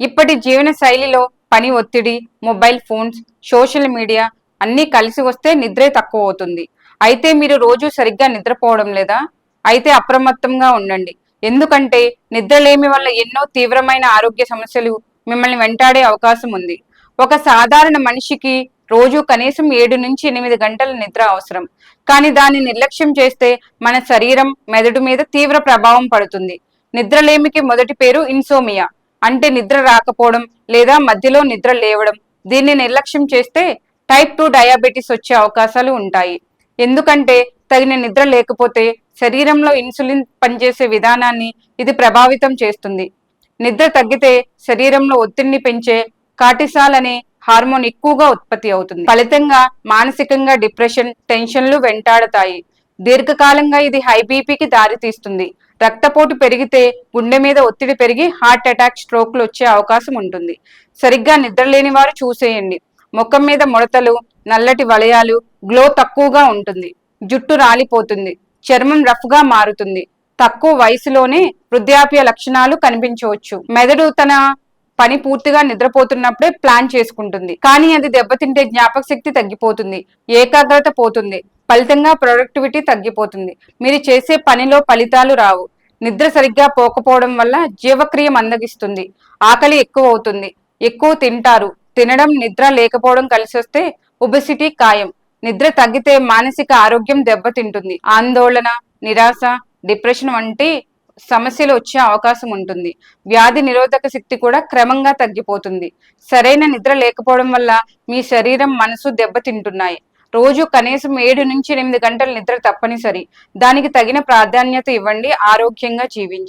ఇప్పటి జీవన శైలిలో పని ఒత్తిడి మొబైల్ ఫోన్స్ సోషల్ మీడియా అన్నీ కలిసి వస్తే నిద్రే తక్కువ అవుతుంది అయితే మీరు రోజు సరిగ్గా నిద్రపోవడం లేదా? అయితే అప్రమత్తంగా ఉండండి. ఎందుకంటే నిద్రలేమి వల్ల ఎన్నో తీవ్రమైన ఆరోగ్య సమస్యలు మిమ్మల్ని వెంటాడే అవకాశం ఉంది. ఒక సాధారణ మనిషికి రోజు కనీసం ఏడు నుంచి ఎనిమిది గంటల నిద్ర అవసరం. కానీ దాన్ని నిర్లక్ష్యం చేస్తే మన శరీరం మెదడు మీద తీవ్ర ప్రభావం పడుతుంది. నిద్రలేమికి మొదటి పేరు ఇన్సోమియా. అంటే నిద్ర రాకపోవడం లేదా మధ్యలో నిద్ర లేవడం దీన్ని నిర్లక్ష్యం చేస్తే టైప్ టూ డయాబెటీస్ వచ్చే అవకాశాలు ఉంటాయి. ఎందుకంటే తగిన నిద్ర లేకపోతే శరీరంలో ఇన్సులిన్ పనిచేసే విధానాన్ని ఇది ప్రభావితం చేస్తుంది. నిద్ర తగ్గితే శరీరంలో ఒత్తిడిని పెంచే కాటిసాల్ అనే హార్మోన్ ఎక్కువగా ఉత్పత్తి అవుతుంది. ఫలితంగా మానసికంగా డిప్రెషన్ టెన్షన్లు వెంటాడతాయి. దీర్ఘకాలంగా ఇది హై బీపీకి దారితీస్తుంది. రక్తపోటు పెరిగితే గుండె మీద ఒత్తిడి పెరిగి హార్ట్ అటాక్ స్ట్రోక్లు వచ్చే అవకాశం ఉంటుంది. సరిగ్గా నిద్రలేని వారు చూసేయండి. ముఖం మీద ముడతలు నల్లటి వలయాలు గ్లో తక్కువగా ఉంటుంది. జుట్టు రాలిపోతుంది. చర్మం రఫ్గా మారుతుంది. తక్కువ వయసులోనే వృద్ధాప్య లక్షణాలు కనిపించవచ్చు. మెదడు తన పని పూర్తిగా నిద్రపోతున్నప్పుడే ప్లాన్ చేసుకుంటుంది. కానీ అది దెబ్బతింటే జ్ఞాపక శక్తి తగ్గిపోతుంది. ఏకాగ్రత పోతుంది. ఫలితంగా ప్రొడక్టివిటీ తగ్గిపోతుంది. మీరు చేసే పనిలో ఫలితాలు రావు. నిద్ర సరిగ్గా పోకపోవడం వల్ల జీవక్రియ మందగిస్తుంది. ఆకలి ఎక్కువ అవుతుంది ఎక్కువ తింటారు. తినడం నిద్ర లేకపోవడం కలిసి వస్తే ఒబెసిటీ ఖాయం. నిద్ర తగ్గితే మానసిక ఆరోగ్యం దెబ్బతింటుంది. ఆందోళన నిరాశ డిప్రెషన్ వంటి సమస్యలు వచ్చే అవకాశం ఉంటుంది. వ్యాధి నిరోధక శక్తి కూడా క్రమంగా తగ్గిపోతుంది. సరైన నిద్ర లేకపోవడం వల్ల మీ శరీరం మనసు దెబ్బతింటున్నాయి. రోజు కనీసం ఏడు నుంచి ఎనిమిది గంటల నిద్ర తప్పనిసరి. దానికి తగిన ప్రాధాన్యత ఇవ్వండి. ఆరోగ్యంగా జీవించండి.